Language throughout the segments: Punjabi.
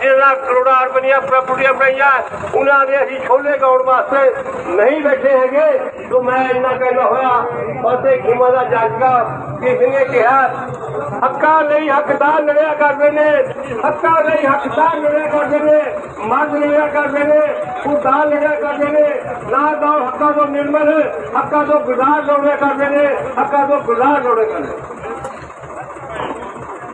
ਜਿਹਨਾਂ ਕਰੋੜਾਂ ਰੁਪਈਆ ਪ੍ਰਾਪਰਟੀਆਂ ਬਣਾਈਆਂ। ਉਹਨਾਂ ਦੇ ਅਸੀਂ ਛੋਲੇ ਗਾਉਣ ਵਾਸਤੇ ਨਹੀਂ ਬੈਠੇ ਹੈਗੇ। ਤੋਂ ਮੈਂ ਇੰਨਾ ਕਹਿੰਦਾ ਹੋਇਆ ਅਤੇ ਖਿਮਾ ਦਾ ਜਾਗਾ ਕਿਸ ਨੇ ਕਿਹਾ, ਹੱਕਾਂ ਲਈ ਹੱਕਦਾਰ ਲੜਿਆ ਕਰਦੇ ਨੇ। ਹੱਕਾਂ ਲਈ ਹੱਕਦਾਰ ਲੜਿਆ ਕਰਦੇ ਨੇ। ਮਰਦ ਲੜਿਆ ਕਰਦੇ ਨੇ ਖੁਦਾ ਲੜਿਆ ਕਰਦੇ ਨੇ। ਨਾ ਤਾਂ ਹੱਕਾਂ ਤੋਂ ਨਿਰਮਲ, ਹੱਕਾਂ ਤੋਂ ਗੁਜ਼ਾਰ ਲੜਿਆ ਕਰਦੇ ਨੇ। ਹੱਕਾਂ ਤੋਂ ਗੁਜ਼ਾਰ ਲੜਿਆ ਕਰਦੇ ਨੇ।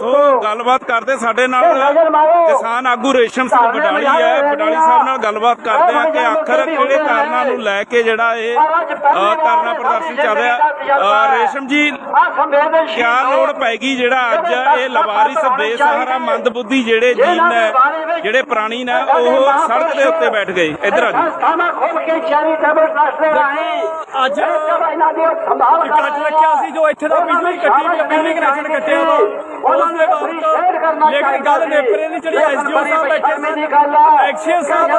ਸੋ ਗੱਲਬਾਤ ਕਰਦੇ ਸਾਡੇ ਨਾਲ। ਕਿਸਾਨ ਆਗੂ ਰੇਸ਼ਮ ਸਿੰਘ ਬਡਾਲੀ ਹੈ। ਬਡਾਲੀ। ਸਾਹਿਬ ਨਾਲ ਗੱਲਬਾਤ ਕਰਦੇ ਆ ਕਿ ਆਖਰ ਕਿਹੜੇ ਕਾਰਨਾਂ ਨੂੰ। ਲੈ ਕੇ ਜਿਹੜਾ ਇਹ ਧਰਨਾ ਪ੍ਰਦਰਸ਼ਨ ਚੱਲ ਰਿਹਾ। ਰੇਸ਼ਮ ਜੀ ਕਿਆ ਲੋੜ ਪੈਗੀ ਜਿਹੜਾ ਅੱਜ ਇਹ ਲਵਾਰਿਸ ਬੇਸਹਾਰਾ ਮੰਦਬੁੱਧੀ ਜਿਹੜੇ ਜੀਨ ਨੇ ਜਿਹੜੇ ਪ੍ਰਾਣੀ ਨੇ ਉਹ ਸੜਕ ਦੇ ਉੱਤੇ ਬੈਠ ਗਏ। ਇੱਧਰ ਆ ਜੀ ਅੱਜ ਇਹਨਾਂ ਦੀ ਸੰਭਾਲ ਕਰ ਕੱਟ ਰੱਖਿਆ ਸੀ ਜੋ ਇੱਥੇ ਦਾ ਬਿਜਲੀ ਕੱਟੀ ਬਿਜਲੀ ਕਨੈਕਸ਼ਨ ਕੱਟਿਆ ਵਾ ਉਸ ਦੇ ਬਾਅਦ ਲੇਕਿਨ ਗੱਲ ਨੇਪਰੇ ਦੀ ਜਿਹੜੀ ਐਸਡੀਓ ਸਾਹਿਬ ਬੈਠੇ ਸੀ ਐਕਸੀਅਨ ਸਾਹਿਬ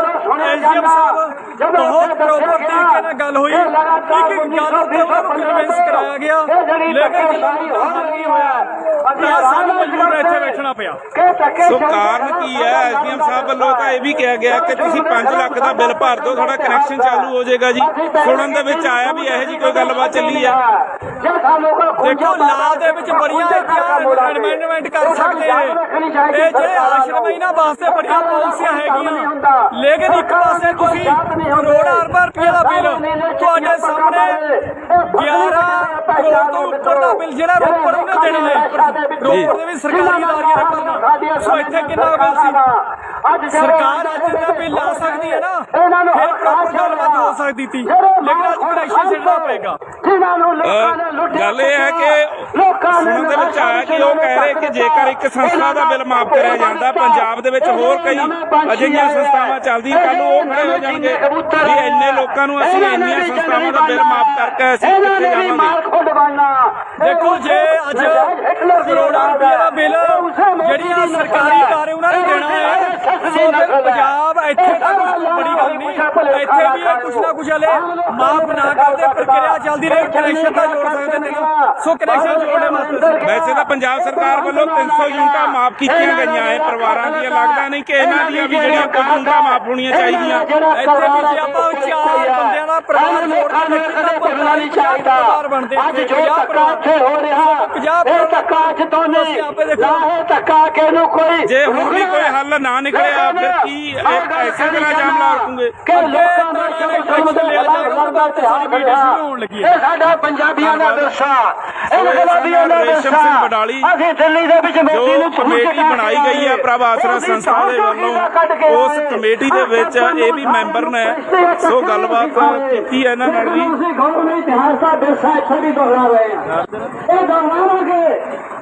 ਐਸਡੀਐਮ ਸਾਹਿਬ ਬਹੁਤ ਪ੍ਰੋਪਰ ਤਰੀਕੇ ਨਾਲ ਗੱਲ ਹੋਈ। ਇੱਕ ਇੱਕ ਗੱਲ ਉੱਤੇ ਉਹਨਾਂ ਨੂੰ ਕਨਵਿੰਸ ਕਰਾਇਆ ਗਿਆ। ਲੇਕਿਨ ਨਹੀਂ ਹੋਇਆ? ਸਾਨੂੰ ਮਜਬੂਰ ਇੱਥੇ ਬੈਠਣਾ ਪਿਆ। ਸੋ ਕਾਰਨ ਕੀ ਹੈ? ਐਸਡੀਐਮ ਸਾਹਿਬ ਵੱਲੋਂ ਤਾਂ ਇਹ ਵੀ ਕਿਹਾ ਗਿਆ ਕਿ ਤੁਸੀਂ 5 ਲੱਖ ਦਾ ਬਿੱਲ ਭਰ ਦਿਓ ਤੁਹਾਡਾ ਕਨੈਕਸ਼ਨ ਚਾਲੂ ਹੋ ਜਾਏਗਾ ਜੀ। ਸੁਣਨ ਦੇ ਵਿੱਚ ਆਇਆ ਵੀ ਇਹੋ ਜੀ ਕੋਈ ਗੱਲਬਾਤ ਚੱਲੀ ਆ ਦੇਖੋ ਲਾਅ ਦੇ ਵਿੱਚ ਬੜੀਆਂ ਐਮੈਂਡਮੈਂਟ ਕਰ ਸਕਦੇ ਆ ਇਹ ਜਿਹੜੇ ਆਸ਼ਰਮ ਇਹਨਾਂ ਵਾਸਤੇ ਬੜੀਆਂ ਪਾਲਿਸੀਆਂ ਹੈਗੀਆਂ। ਲੇਕਿਨ ਇੱਕ ਪਾਸੇ ਤੁਸੀਂ ਕਰੋੜਾਂ ਅਰਬਾਂ ਰੁਪਏ ਦਾ ਬਿੱਲ ਤੁਹਾਡੇ ਸਾਹਮਣੇ 11 ਕਰੋੜ ਤੋਂ ਉੱਪਰ ਦਾ ਬਿੱਲ ਜਿਹੜਾ ਰੋਪੜ ਨੂੰ ਦੇਣਾ ਹੈ। ਰੋਪੜ ਦੇ ਵੀ ਸਰਕਾਰੀ ਅਦਾਰੀਆਂ ਨੇ। ਭਰਨਾ ਸੋ ਇੱਥੇ ਕਿੰਨਾ ਬਿੱਲ ਸੀ? ਸਰਕਾਰ ਅੱਜ ਦਾ ਬਿੱਲ ਲਾ ਸਕਦੀ ਹੈ ਨਾ। ਫਿਰ ਪ੍ਰੋਪਰ ਗੱਲਬਾਤ ਹੋ ਸਕਦੀ ਸੀ। ਲੇਕਿਨ ਅੱਜ ਕਨੈਕਸ਼ਨ ਛੱਡਣਾ ਪਏਗਾ। ਅ, ਗੱਲ ਇਹ ਹੈ ਕਿ ਸੁਣਨ ਦੇ ਵਿੱਚ ਆਇਆ ਕਿ ਉਹ ਕਹਿ ਰਹੇ ਕਿ ਜੇਕਰ ਇੱਕ ਸੰਸਥਾ ਦਾ ਬਿੱਲ ਮਾਫ ਕਰਿਆ ਜਾਂਦਾ ਪੰਜਾਬ ਦੇ ਵਿੱਚ ਹੋਰ ਕਈ ਅਜਿਹੀਆਂ ਸੰਸਥਾਵਾਂ ਚੱਲਦੀਆਂ ਕੱਲ ਨੂੰ ਉਹ ਖੜੇ ਹੋ ਜਾਣਗੇ ਵੀ ਇੰਨੇ ਲੋਕਾਂ ਨੂੰ ਅਸੀਂ ਇੰਨੀਆਂ ਸੰਸਥਾਵਾਂ ਦਾ ਬਿੱਲ ਮਾਫ ਕਰਕੇ ਅਸੀਂ ਕਿੱਥੇ ਜਾਵਾਂਗੇ? ਦੇਖੋ ਜੇ ਅੱਜ ਕਰੋੜਾਂ ਰੁਪਏ ਦਾ ਬਿੱਲ ਜਿਹੜੀਆਂ ਸਰਕਾਰੀ ਅਦਾਰੇ ਉਹਨਾਂ ਨੇ ਦੇਣਾ ਹੈ ਸੋ ਫਿਰ ਪੰਜਾਬ ਇੱਥੇ ਤਾਂ ਬੜੀ ਗੱਲ ਨਹੀਂ। ਇੱਥੇ ਵੀ ਇਹ ਕੁਛ ਨਾ ਕੁਛ ਹਲੇ ਮਾਫ ਨਾ ਕਰਦੇ ਪ੍ਰਕਿਰਿਆ ਚੱਲਦੀ ਰਹੇ ਕਨੈਕਸ਼ਨ ਤਾਂ ਜੋੜ ਸਕਦੇ ਨੇ ਸੋ ਕਨੈਕਸ਼ਨ ਜੋੜਨੇ ਵਾਸਤੇ ਵੈਸੇ ਤਾਂ ਪੰਜਾਬ ਸਰਕਾਰ ਵੱਲੋਂ 300 ਯੂਨਿਟਾਂ ਮਾਫ ਕੀਤੀਆਂ ਗਈਆਂ ਹੈ ਪਰਿਵਾਰਾਂ ਦੀਆਂ ਲੱਗਦਾ ਨਹੀਂ ਕਿ ਇਹਨਾਂ ਦੀਆਂ ਵੀ ਜਿਹੜੀਆਂ ਯੂਨਿਟਾਂ ਮਾਫ ਹੋਣੀਆਂ ਚਾਹੀਦੀਆਂ। ਇੱਥੇ ਵੀ ਜੇ ਆਪਾਂ ਚਾਰ ਬੰਦਿਆਂ ਦਾ ਪਰਿਵਾਰ ਜੋੜ ਕੇ ਨਹੀਂ ਚਾਹੀਦਾ। ਅੱਜ ਜੋ ਧੱਕਾ ਇੱਥੇ ਹੋ ਰਿਹਾ। ਇਹ ਧੱਕਾ ਤੋਂ ਨਹੀਂ। ਇਹ ਧੱਕਾ ਕਿ ਨੂੰ ਕੋਈ ਜੇ ਹੁਣ ਵੀ ਕੋਈ ਹੱਲ ਨਾ ਨਿਕਲਿਆ ਫਿਰ ਕੀ ਇਹ ਐਸੇ ਤਰ੍ਹਾਂ ਜਾਮ ਲਾ ਰੱਖੂਗੇ? ਕਿ ਲੋਕਾਂ ਦਾ ਕੰਮ ਦੇ ਲੜਦਾ ਤਿਹਾਰ ਬਣਿਆ ਇਹ ਸਾਡਾ ਪੰਜਾਬੀਆਂ ਦਾ ਵਿਰਸਾ। ਇਹ ਗੁਲਾਬੀਆਂ ਦਾ ਵਿਰਸਾ। ਅਸੀਂ ਦਿੱਲੀ ਦੇ ਵਿੱਚ ਮੋਦੀ ਨੂੰ ਕਮੇਟੀ ਬਣਾਈ ਗਈ ਹੈ ਪ੍ਰਭ ਆਸਰਾ ਸੰਸਥਾ ਦੇ ਵੱਲੋਂ ਉਸ ਕਮੇਟੀ ਦੇ ਵਿੱਚ ਇਹ ਵੀ ਮੈਂਬਰ ਨੇ ਸੋ ਗੱਲਬਾਤ ਕੀਤੀ ਹੈ ਇਹਨਾਂ ਨਾਲ ਵੀ ਇਤਿਹਾਸ ਦਾ ਵਿਰਸਾ ਇੱਥੇ ਵੀ ਦੁਹਰਾ ਰਹੇ ਹਾਂ। ਇਹ ਦੁਹਰਾਵਾਂਗੇ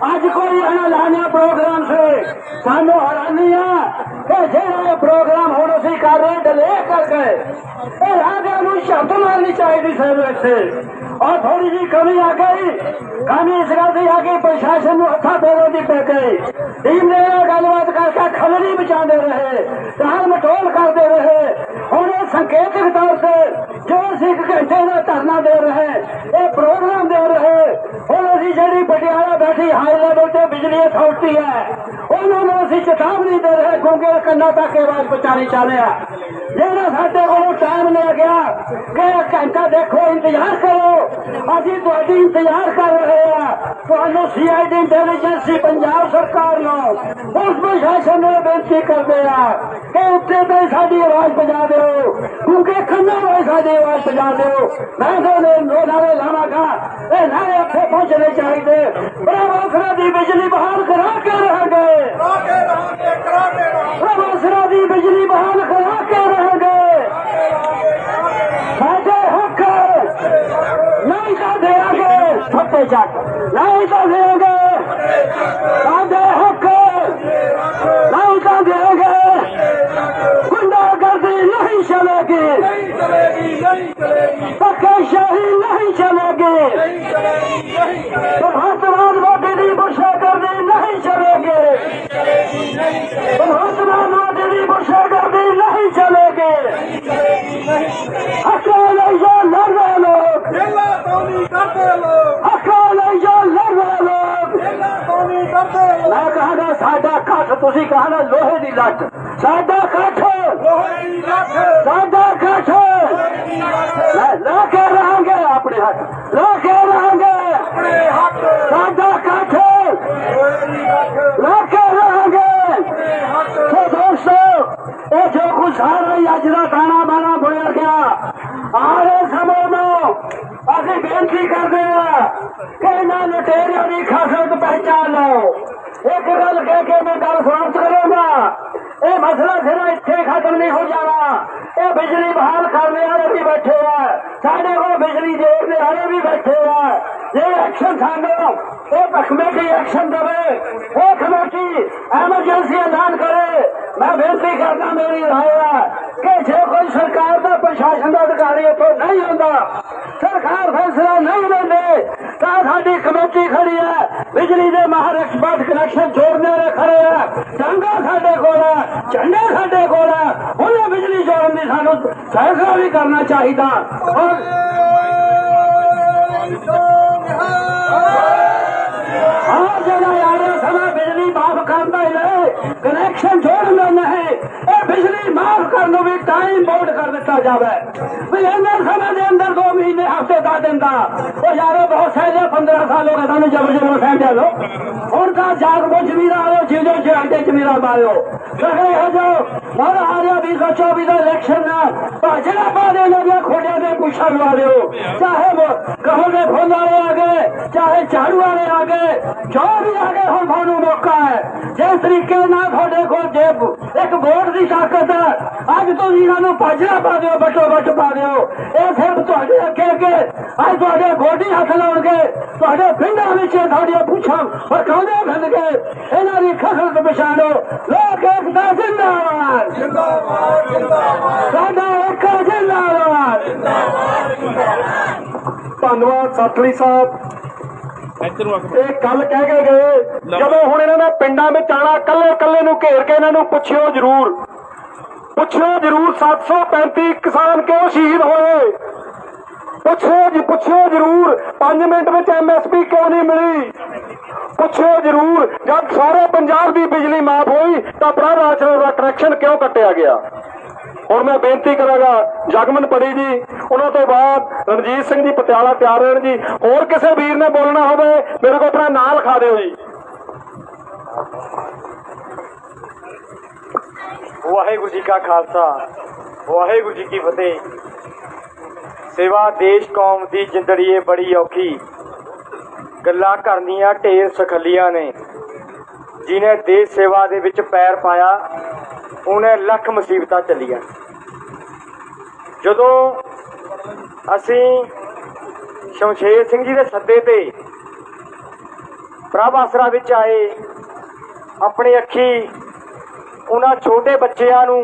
ਅੱਜ ਕੋਈ ਐਲਾਨਿਆ ਪ੍ਰੋਗਰਾਮ ਸੇ। ਸਾਨੂੰ ਹੈਰਾਨੀ ਆ ਕਿ ਜਿਹੜਾ ਇਹ ਪ੍ਰੋਗਰਾਮ ਹੁਣ ਅਸੀਂ ਕਰ ਰਹੇ ਡਿਲੇ ਕਰ ਗਏ ਇਹ ਰਾਜਾ ਨੂੰ ਸ਼ਬਦ ਮਾਰਨੀ ਚਾਹੀਦੀ ਸੀ ਇੱਥੇ ਔਰ ਥੋੜੀ ਜੀ ਕਮੀ ਆ ਗਈ। ਕਮੀ ਇਸ ਗੱਲ ਦੀ ਆ ਗਈ, ਪ੍ਰਸ਼ਾਸਨ ਨੂੰ ਹੱਥਾਂ ਪੈਰਾਂ ਦੀ ਪੈ ਗਈ। ਟੀਮ ਨੇ ਗੱਲਬਾਤ ਕਰਕੇ ਖਲੜੀ ਬਚਾਉਂਦੇ ਰਹੇ ਟਾਲ ਮਟੋਲ ਕਰਦੇ ਰਹੇ। ਸੰਕੇਤਕ ਤੌਰ ਤੇ ਜੋ ਅਸੀਂ ਇੱਕ ਘੰਟੇ ਦਾ ਧਰਨਾ ਦੇ ਰਹੇ, ਇਹ ਪ੍ਰੋਗਰਾਮ ਦੇ ਰਹੇ, ਹੁਣ ਅਸੀਂ ਜਿਹੜੀ ਪਟਿਆਲਾ ਬੈਠੀ ਹਾਈ ਲੈਵਲ ਤੇ ਬਿਜਲੀ ਅਥਾਰਟੀ ਹੈ, ਉਹਨਾਂ ਨੂੰ ਅਸੀਂ ਚੇਤਾਵਨੀ ਦੇ ਰਹੇ, ਕਿਉਂਕਿ ਕੰਨਾਂ ਤੱਕ ਇਹ ਆਵਾਜ਼ ਪਹੁੰਚਾਣੀ ਚਾਹਿਆ ਜਿਹੜਾ ਸਾਡੇ ਕੋਲੋਂ ਟਾਈਮ ਲੈ ਗਿਆ, ਕਿ ਘੰਟਾ ਦੇਖੋ, ਇੰਤਜ਼ਾਰ ਕਰੋ। ਅਸੀਂ ਤੁਹਾਡੀ ਇੰਤਜ਼ਾਰ ਕਰ ਰਹੇ ਹਾਂ ਤੁਹਾਨੂੰ ਸੀਆਈਡੀ ਇੰਟੈਲੀਜੈਂਸੀ ਪੰਜਾਬ ਸਰਕਾਰ ਨੂੰ ਉਸ ਪ੍ਰਸ਼ਾਸਨ ਨੂੰ ਬੇਨਤੀ ਕਰਦੇ ਆ ਕਿ ਉੱਤੇ ਤੇ ਸਾਡੀ ਆਵਾਜ਼ ਪਹੁੰਚਾ ਦਿਓ। ਕਿਉਂਕਿ ਖੰਨਾ ਹੋਏ ਸਾਡੀ ਆਵਾਜ਼ ਪਹੁੰਚਾ ਦਿਓ। ਮੈਂ ਤੁਹਾਨੂੰ ਨੋ ਨਾਰੇ ਲਾਵਾਂਗਾ ਇਹ ਨਾਰੇ ਇੱਥੇ ਪਹੁੰਚਣੇ ਚਾਹੀਦੇ। ਪ੍ਰਵਾਸਰਾ ਦੀ ਬਿਜਲੀ ਬਹਾਲ ਕਰਾ ਕੇ ਰਹਾਂਗੇ। ਪ੍ਰਵਾਸਰਾ ਦੀ ਬਿਜਲੀ ਬਹਾਲ ਕਰਾ ਕੇ ਰਹਾਂਗੇ। ਸਾਡੇ ਹੱਕ ਨਹੀਂ ਤਾਂ ਦੇਾਂਗੇ ਫੱਟੇ ਚੱਕ। ਨਹੀਂ ਤਾਂ ਦੇਾਂਗੇ ਸਾਡਾ ਕੱਠ ਤੁਸੀਂ ਕਹਾਂਗਾ ਲੋਹੇ ਦੀ ਲੱਟ ਸਾਡਾ ਕੱਠ ਸਾਡਾ ਕੱਠ ਲੈ ਲੈ ਕੇ ਰਹਾਂਗੇ ਆਪਣੇ ਹੱਥ ਲੈ ਕੇ ਰਹਾਂਗੇ ਸਾਡਾ ਕੱਠ ਲੈ ਇਹ ਬਿਜਲੀ ਬਹਾਲ ਕਰਨੇ ਵਾਲੇ ਵੀ ਬੈਠੇ ਆ। ਸਾਡੇ ਕੋਲ ਬਿਜਲੀ ਦੇਣ ਵਾਲੇ ਵੀ ਬੈਠੇ ਆ। ਜੇ ਐਕਸ਼ਨ ਸਾਨੂੰ, ਇਹ ਕਮੇਟੀ ਐਕਸ਼ਨ ਦੇਵੇ, ਇਹ ਕਮੇਟੀ ਐਮਰਜੈਂਸੀ ਐਲਾਨ ਕਰੇ। ਮੈਂ ਬੇਨਤੀ ਕਰਦਾ ਮੇਰੀ ਰਾਏ ਹੈ ਕਿ ਜੇ ਕੋਈ ਸਰਕਾਰ ਦਾ ਪ੍ਰਸ਼ਾਸਨ ਦਾ ਅਧਿਕਾਰੀ ਇੱਥੇ ਨਹੀਂ ਹੁੰਦਾ ਸਰਕਾਰ ਫੈਸਲਾ ਨਹੀਂ ਲੈਂਦੇ, ਤਾਂ ਸਾਡੀ ਕਮੇਟੀ ਖੜੀ ਹੈ ਬਿਜਲੀ ਦੇ ਮਾਹਰ ਐਕਸਪਰਟ ਕਨੈਕਸ਼ਨ ਜੋੜਨੇ ਵਾਲੇ ਖੜੇ ਆ। ਟਾਂਗਾ ਸਾਡੇ ਕੋਲ ਹੈ ਝੰਡੇ ਸਾਡੇ ਕੋਲ ਹੈ ਉਹਨੇ ਬਿਜਲੀ ਜੋੜਨ ਦੀ ਸਾਨੂੰ ਫੈਸਲਾ ਵੀ ਕਰਨਾ ਚਾਹੀਦਾ। ਔਰ ਹਾਂ, ਜਿਹੜਾ ਯਾਰ ਸਮਾਂ ਬਿਜਲੀ ਮਾਫ ਕਰਦਾ ਹੀ ਨਹੀਂ ਕਨੈਕਸ਼ਨ ਜੋੜਨਾ ਨਹੀਂ। ਇਹ ਬਿਜਲੀ ਮਾਫ ਕਰਨ ਨੂੰ ਵੀ ਟਾਈਮ ਬੋਰਡ ਕਰ ਦਿੱਤਾ ਜਾਵੇ। ਵੀ ਇਹਨਾਂ ਸਮੇਂ ਦੇ ਅੰਦਰ 2 ਮਹੀਨੇ ਹਫ਼ਤੇ ਦਾ ਦਿੰਦਾ। ਉਹ ਯਾਰੋ, ਬਹੁਤ ਸਹਿਜੇ 15 ਸਾਲ ਹੋ ਗਏ ਸਾਨੂੰ ਜਬਰ ਜਬਰ ਸਹਿਜੇ ਲੋ। ਹੁਣ ਤਾਂ ਜਾਗ ਬੁੱਝ ਵੀ ਰਾਓ ਜਿਉਂ ਜਿਉਂ ਚ ਮੇਰਾ ਮਾਰਿਓ ਕਹੇ ਹੋ ਜਾਓ ਮਰ ਆ ਰਿਹਾ 2024 ਦਾ ਇਲੈਕਸ਼ਨ ਨਾ ਭਾਜੜਾ ਪਾ ਦੇ ਲੋਕਾਂ ਖੋੜਿਆਂ ਦੇ ਪੁੱਛਣ ਵਾਲਿਓ, ਚਾਹੇ ਕਹੋ ਦੇ ਫੁੱਲ ਵਾਲੇ ਆ ਗਏ, ਚਾਹੇ ਝਾੜੂ ਵਾਲੇ ਆ ਗਏ, ਜੋ ਵੀ ਆ ਗਏ, ਹੁਣ ਤੁਹਾਨੂੰ ਮੌਕਾ ਹੈ। ਜਿਸ ਤਰੀਕੇ ਨਾਲ ਤੁਹਾਡੇ ਕੋਲ ਜੇ ਇੱਕ ਵੋਟ ਦੀ ਤਾਕਤ ਹੈ, ਅੱਜ ਤੁਸੀਂ ਇਹਨਾਂ ਨੂੰ ਭਾਜੜਾ ਪਾ ਦਿਓ ਬੱਟੋ ਬਟ ਪਾ ਦਿਓ। ਇਹ ਫਿਰ ਤੁਹਾਡੇ ਅੱਗੇ ਅੱਗੇ, ਅੱਜ ਤੁਹਾਡੇ ਗੋਡੀ ਹੱਥ ਲਾਉਣਗੇ। ਤੁਹਾਡੇ ਪਿੰਡਾਂ ਵਿੱਚ ਤੁਹਾਡੀਆਂ ਪੁੱਛਾਂ ਫਰਕਾਉਂਦੇ ਫਿਰਨਗੇ। ਇਹਨਾਂ ਦੀ ਖਸਰਤ ਪਛਾਣੋ ਲੋਕ ਏਕਤਾ ਜਿੰਦਾਬਾਦ। ਸਾਡਾ ਇੱਕ ਜਿੰਦਾਬਾਦ। ਧੰਨਵਾਦ ਸਤਲੀ ਸਾਹਿਬ। ਇੱਧਰ ਨੂੰ ਆ ਕੇ ਇਹ ਕੱਲ ਕਹਿ ਕੇ ਗਏ ਜਦੋਂ ਹੁਣ ਇਹਨਾਂ ਨੇ ਪਿੰਡਾਂ ਵਿੱਚ ਆਣਾ ਕੱਲੇ ਕੱਲੇ ਨੂੰ ਘੇਰ ਕੇ ਇਹਨਾਂ ਨੂੰ ਪੁੱਛਿਓ ਜ਼ਰੂਰ। ਪੁੱਛਿਓ ਜ਼ਰੂਰ 735 ਕਿਸਾਨ ਕਿਉਂ ਸ਼ਹੀਦ ਹੋਏ? ਪੁੱਛਿਓ ਜੀ ਪੁੱਛਿਓ ਜ਼ਰੂਰ। 5 ਮਿੰਟ ਵਿੱਚ ਐਮਐਸਪੀ ਕਿਉਂ ਨਹੀਂ ਮਿਲੀ? ਪੁੱਛਿਓ ਜ਼ਰੂਰ, ਜਦ ਸਾਰੇ ਪੰਜਾਬ ਦੀ ਬਿਜਲੀ ਮਾਫ ਹੋਈ, ਤਾਂ ਬੜਾ ਆਸ਼ਰਮ ਦਾ ਕਨੈਕਸ਼ਨ ਕਿਉਂ ਕੱਟਿਆ ਗਿਆ? ਹੁਣ ਮੈਂ ਬੇਨਤੀ ਕਰਾਂਗਾ, ਜਗਮਨ ਪੜੀ ਜੀ, ਉਹਨਾਂ ਤੋਂ ਬਾਅਦ ਰਣਜੀਤ ਸਿੰਘ ਜੀ, ਪਟਿਆਲਾ ਤਿਆਰ ਰਹਿਣ ਜੀ, ਹੋਰ ਕਿਸੇ ਵੀਰ ਨੇ ਬੋਲਣਾ ਹੋਵੇ, ਮੇਰੇ ਕੋਲ ਆਪਣਾ ਨਾਂ ਲਿਖਾ ਦਿਓ ਜੀ। ਵਾਹਿਗੁਰੂ ਜੀ ਕਾ ਖਾਲਸਾ, ਵਾਹਿਗੁਰੂ ਜੀ ਕੀ ਫਤਿਹ। ਸੇਵਾ ਦੇਸ਼ ਕੌਮ ਦੀ ਜਿੰਦੜੀ ਏ ਬੜੀ ਔਖੀ। ਗੱਲਾਂ ਕਰਨੀਆਂ ਢੇਰ ਸਖਲੀਆਂ ਨੇ। ਜਿਨੇ ਦੇਸ਼ ਸੇਵਾ ਦੇ ਵਿੱਚ ਪੈਰ ਪਾਇਆ, ਉਹਨੇ ਲੱਖ ਮੁਸੀਬਤਾਂ ਚੱਲੀਆਂ। ਜਦੋਂ ਅਸੀਂ ਸ਼ਮਸ਼ੇਰ ਸਿੰਘ ਜੀ ਦੇ ਸੱਦੇ ਤੇ ਪ੍ਰਭ ਆਸਰਾ ਵਿੱਚ ਆਏ, ਆਪਣੀ ਅੱਖੀ ਉਹਨਾਂ ਛੋਟੇ ਬੱਚਿਆਂ ਨੂੰ,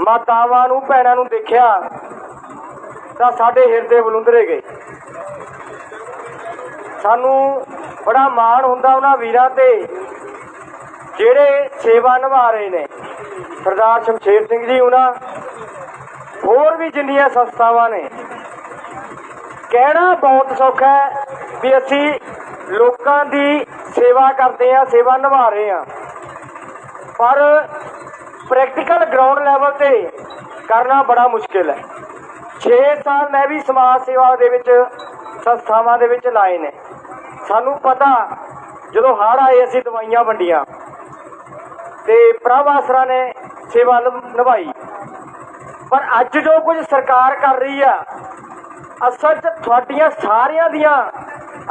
ਮਾਤਾਵਾਂ ਨੂੰ, ਭੈਣਾਂ ਨੂੰ ਦੇਖਿਆ, ਤਾਂ ਸਾਡੇ ਹਿਰਦੇ ਬਲੁੰਦਰੇ ਗਏ। ਸਾਨੂੰ ਬੜਾ ਮਾਣ ਹੁੰਦਾ ਉਹਨਾਂ ਵੀਰਾਂ ਤੇ, ਜਿਹੜੇ ਸੇਵਾ ਨਿਭਾ ਰਹੇ ਨੇ। ਸਰਦਾਰ ਸ਼ਮਸ਼ੇਰ ਸਿੰਘ ਜੀ ਉਹਨਾਂ ਹੋਰ ਵੀ ਜਿੰਨੀਆਂ ਸੰਸਥਾਵਾਂ ਨੇ। ਕਹਿਣਾ ਬਹੁਤ ਸੌਖਾ ਹੈ ਵੀ ਅਸੀਂ ਲੋਕਾਂ ਦੀ ਸੇਵਾ ਕਰਦੇ ਆ ਸੇਵਾ ਨਿਭਾ ਰਹੇ ਆ ਪਰ ਪ੍ਰੈਕਟੀਕਲ ਗਰਾਊਂਡ ਲੈਵਲ ਤੇ ਕਰਨਾ ਬੜਾ ਮੁਸ਼ਕਿਲ ਹੈ। 6 ਸਾਲ ਮੈਂ ਵੀ ਸਮਾਜ ਸੇਵਾ ਦੇ ਵਿੱਚ, ਸੰਸਥਾਵਾਂ ਦੇ ਵਿੱਚ ਲਾਏ ਨੇ। ਸਾਨੂੰ ਪਤਾ, ਜਦੋਂ ਹੜ ਆਏ ਅਸੀਂ ਦਵਾਈਆਂ ਵੰਡੀਆਂ। ਤੇ ਪ੍ਰਭ ਆਸਰਾ ਨੇ ਸੇਵਾ ਨਿਭਾਈ। ਪਰ ਅੱਜ ਜੋ ਕੁਝ ਸਰਕਾਰ ਕਰ ਰਹੀ ਆ, ਅਸਲ 'ਚ ਤੁਹਾਡੀਆਂ ਸਾਰਿਆਂ ਦੀਆਂ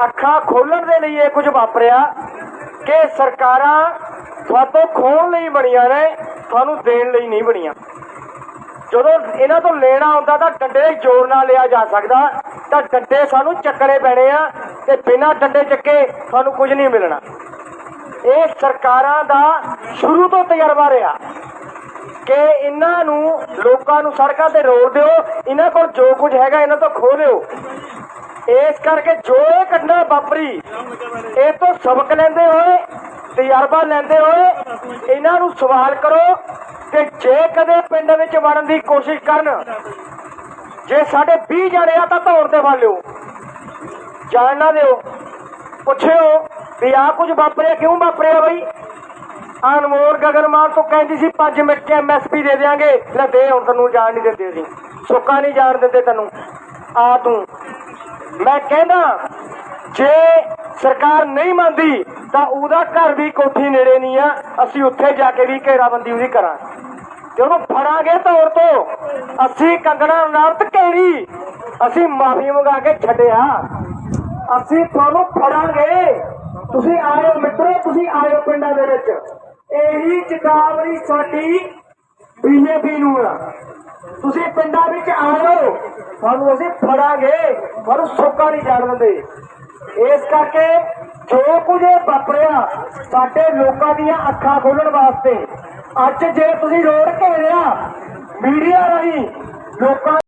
ਅੱਖਾਂ ਖੋਲਣ ਦੇ ਲਈ ਇਹ ਕੁਝ ਵਾਪਰਿਆ ਕਿ ਸਰਕਾਰਾਂ ਤੁਹਾਤੋਂ ਖੋਣ ਲਈ ਬਣੀਆਂ ਨੇ, ਤੁਹਾਨੂੰ ਦੇਣ ਲਈ ਨਹੀਂ ਬਣੀਆਂ। ਜਦੋਂ ਇਹਨਾਂ ਤੋਂ ਲੈਣਾ ਹੁੰਦਾ ਤਾਂ ਡੰਡੇ ਜ਼ੋਰ ਨਾਲ ਲਿਆ ਜਾ ਸਕਦਾ, ਤਾਂ ਡੰਡੇ ਸਾਨੂੰ ਚੱਕਣੇ ਪੈਣੇ ਆ ਤੇ ਬਿਨਾਂ ਡੰਡੇ ਚੱਕੇ ਤੁਹਾਨੂੰ ਕੁਝ ਨਹੀਂ ਮਿਲਣਾ। ਇਹ ਸਰਕਾਰਾਂ ਦਾ ਸ਼ੁਰੂ ਤੋਂ ਤਜਰਬਾ ਰਿਹਾ ਕਿ ਇਹਨਾਂ ਨੂੰ ਲੋਕਾਂ ਨੂੰ ਸੜਕਾਂ ਤੇ ਰੋੜ ਦਿਓ, ਇਹਨਾਂ ਕੋਲ ਜੋ ਕੁਝ ਹੈਗਾ ਇਹਨਾਂ ਤੋਂ ਖੋ ਲਿਓ। ਇਸ ਕਰਕੇ ਜੋ ਇਹ ਘਟਨਾ ਵਾਪਰੀ, ਇਹ ਤੋਂ ਸਬਕ ਲੈਂਦੇ ਹੋਏ, ਤਜਰਬਾ ਲੈਂਦੇ ਹੋਏ ਇਹਨਾਂ ਨੂੰ ਸਵਾਲ ਕਰੋ ਕਿ ਜੇ ਕਦੇ ਪਿੰਡ ਵਿੱਚ ਵੜਨ ਦੀ ਕੋਸ਼ਿਸ਼ ਕਰਨ, ਜੇ ਸਾਡੇ 20 ਜਣੇ ਆ ਤਾਂ ਧੌਣ ਤੇ ਫੜ ਲਿਓ। ਜਾਣ ਨਾ ਦਿਓ ਪੁੱਛਿਓ ਵੀ ਆ ਕੁਝ ਵਾਪਰਿਆ, ਕਿਉਂ ਵਾਪਰਿਆ ਬਈ? ਅਨਮੋਲ ਗਗਨਮਾਨ ਤੋਂ ਕਹਿੰਦੀ ਸੀ 5 ਮਿੰਟ ਕੇ ਐਮਐਸਪੀ ਦੇ ਦੇਾਂਗੇ ਲੈ ਦੇ, ਹੁਣ ਤੈਨੂੰ ਜਾਣ ਨਹੀਂ ਦਿੰਦੇ ਅਸੀਂ। ਸੁੱਕਾ ਨਹੀਂ ਜਾਣ ਦਿੰਦੇ ਤੈਨੂੰ। ਆ ਤੂੰ। ਮੈਂ ਕਹਿੰਦਾ, ਜੇ ਸਰਕਾਰ ਨਹੀਂ ਮੰਨਦੀ, ਤਾਂ ਉਹਦਾ ਘਰ ਵੀ ਕੋਠੀ ਨੇੜੇ ਨਹੀਂ ਆ। ਅਸੀਂ ਉੱਥੇ ਜਾ ਕੇ ਵੀ ਘੇਰਾਬੰਦੀ ਉਹਦੀ ਕਰਾਂ ਤੇ ਉਹਨੂੰ ਫੜਾਂਗੇ ਤੌਰ ਤੋਂ, ਅਸੀਂ ਕੰਗਣਾ ਨਾਮਤ ਘੇਰੀ ਅਸੀਂ ਮਾਫੀ ਮੰਗਾ ਕੇ ਛੱਡਿਆ। ਅਸੀਂ ਤੁਹਾਨੂੰ ਫੜਾਂਗੇ। ਤੁਸੀਂ ਆਇਓ ਮਿੱਤਰੋ, ਤੁਸੀਂ ਆਇਓ ਪਿੰਡਾਂ ਦੇ ਵਿੱਚ। ਇਹੀ ਚੇਤਾਵਨੀ ਸਾਡੀ ਬੀਜੇਪੀ ਨੂੰ ਆ। ਤੁਸੀਂ ਪਿੰਡਾਂ ਵਿੱਚ ਆਇਓ, ਤੁਹਾਨੂੰ ਅਸੀਂ ਫੜਾਂਗੇ। ਤੁਹਾਨੂੰ ਸੋਕਾ ਨਹੀਂ ਜਾਣ ਦਿੰਦੇ। ਇਸ ਕਰਕੇ ਜੋ ਕੁਝ ਇਹ ਵਾਪਰਿਆ, ਸਾਡੇ ਲੋਕਾਂ ਦੀਆਂ ਅੱਖਾਂ ਖੋਲਣ ਵਾਸਤੇ, ਅੱਜ ਜੇ ਤੁਸੀਂ ਰੋਡ ਘੇਰਿਆ, ਮੀਡੀਆ ਰਾਹੀਂ ਲੋਕਾਂ